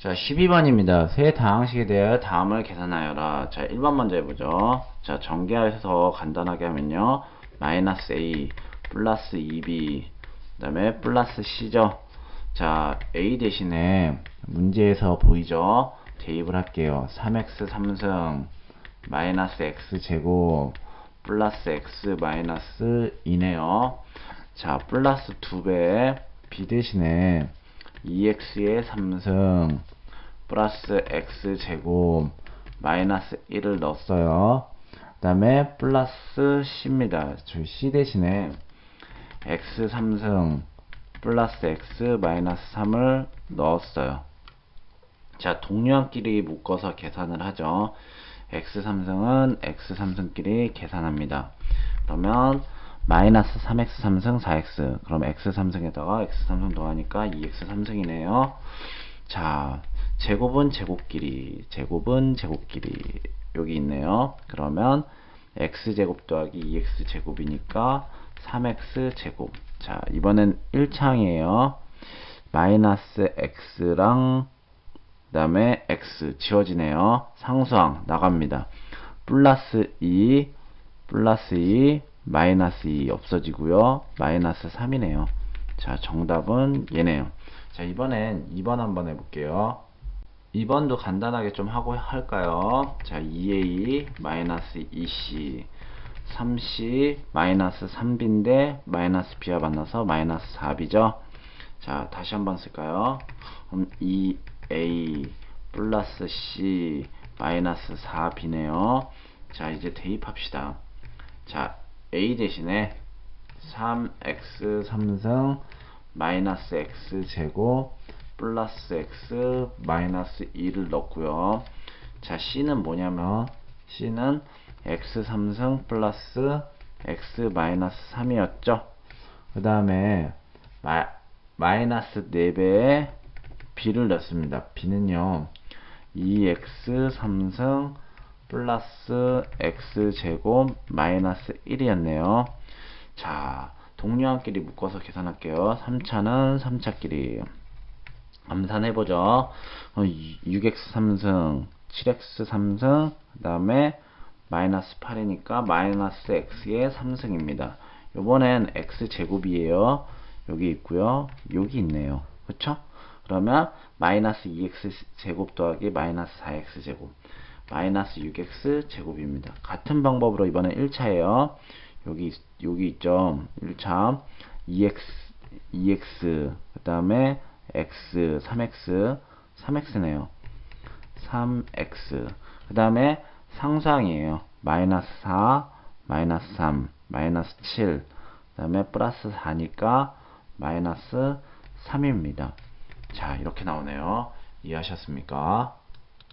자, 12번입니다. 세 다항식에 대하여 다음을 계산하여라. 자, 1번 먼저 해보죠. 자, 전개해서 간단하게 하면요. 마이너스 A 플러스 2B 그 다음에 플러스 C죠. 자, A 대신에 문제에서 보이죠? 대입을 할게요. 3x 3승 마이너스 x 제곱 플러스 x 마이너스 2네요. 자, 플러스 2배 B 대신에 2x의 3승 플러스 x 제곱 마이너스 1을 넣었어요. 그 다음에 플러스 c입니다. 저 c 대신에 x 3승 플러스 x 마이너스 3을 넣었어요. 자, 동류항끼리 묶어서 계산을 하죠. x 3승은 x 3승끼리 계산합니다. 그러면 마이너스 3x 3승 4x 그럼 x 3승에다가 x 3승 더하니까 2x 3승이네요. 자, 제곱은 제곱끼리, 제곱은 제곱끼리 여기 있네요. 그러면 x제곱 더하기 2x 제곱이니까 3x 제곱. 자, 이번엔 1창이에요. 마이너스 x랑 그 다음에 x 지워지네요. 상수항 나갑니다. 플러스 2, 플러스 2, 마이너스 2 없어지고요. 마이너스 3이네요. 자, 정답은 얘네요. 자, 이번엔 2번 한번 해볼게요. 2번도 간단하게 좀 하고 할까요? 자, 2a 마이너스 2c 3c 마이너스 3b인데 마이너스 b와 만나서 마이너스 4b죠. 자, 다시 한번 쓸까요? 그럼 2a 플러스 c 마이너스 4b네요. 자, 이제 대입합시다. 자, a 대신에 3x 3승 마이너스 x 제곱 플러스 x 마이너스 2를 넣고요. 자, c는 뭐냐면 c는 x 3승 플러스 x 마이너스 3이었죠. 그 다음에 마이너스 4배의 b를 넣습니다. b는요. 2x 3승 플러스 x 제곱 마이너스 1이었네요. 자, 동료항끼리 묶어서 계산할게요. 3차는 3차끼리. 암산해보죠. 6x 3승, 7x 3승, 그 다음에 마이너스 8이니까 마이너스 x의 3승입니다. 요번엔 x 제곱이에요. 여기 있고요. 여기 있네요. 그쵸? 그러면 마이너스 2x 제곱 더하기 마이너스 4x 제곱 마이너스 6x 제곱입니다. 같은 방법으로 이번엔 1차예요. 여기 여기 있죠. 1차 2x 2x 그 다음에 x 3x 3x네요. 3x 그 다음에 상수항이에요. 마이너스 4 마이너스 3 마이너스 7 그 다음에 플러스 4니까 마이너스 3입니다. 자 이렇게 나오네요. 이해하셨습니까?